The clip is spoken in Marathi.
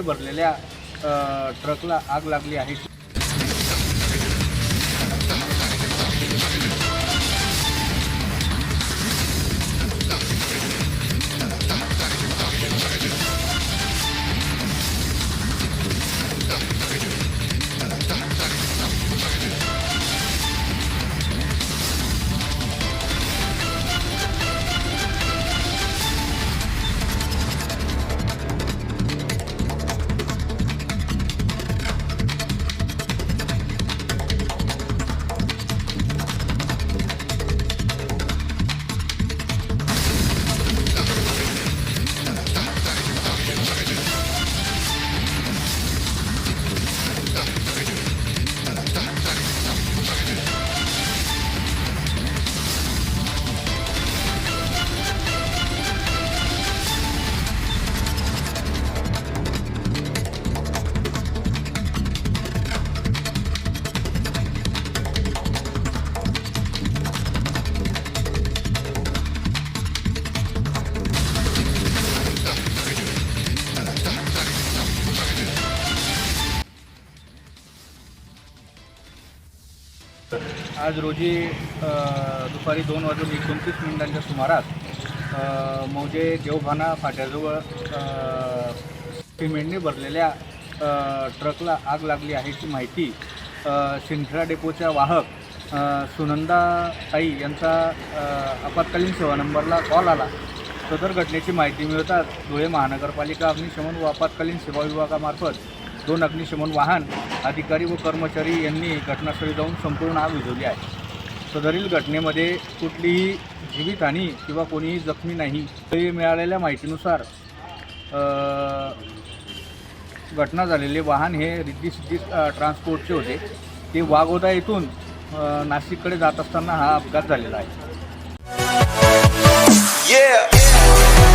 भरलेल्या ट्रकला आग लागली आहे. आज रोजी दुपारी दोन वाजून एकोणतीस मिनिटांच्या सुमारास मौजे देवभाना फाट्याजवळ सिमेंटने भरलेल्या ट्रकला आग लागली आहे ची माहिती अ, सिंठरा डेपोच्या वाहक सुनंदा ताई यांचा आपत्कालीन सेवा नंबरला कॉल आला. सदर घटनेची माहिती मिळताच धुळे महानगरपालिका अग्निशमन व आपत्कालीन सेवा विभागामार्फत दोन अग्निशमन वाहन अधिकारी व कर्मचारी यांनी घटनास्थळी जाऊन संपूर्ण आग विझवली आहे. सदरील घटनेमध्ये कुठलीही जीवितहानी किंवा कोणीही जखमी नाही. तरी मिळालेल्या माहितीनुसार घटना झालेले वाहन हे रिद्धी सिद्धी ट्रान्सपोर्टचे होते. ते वाघोदा येथून नाशिककडे जात असताना हा अपघात झालेला आहे. Yeah.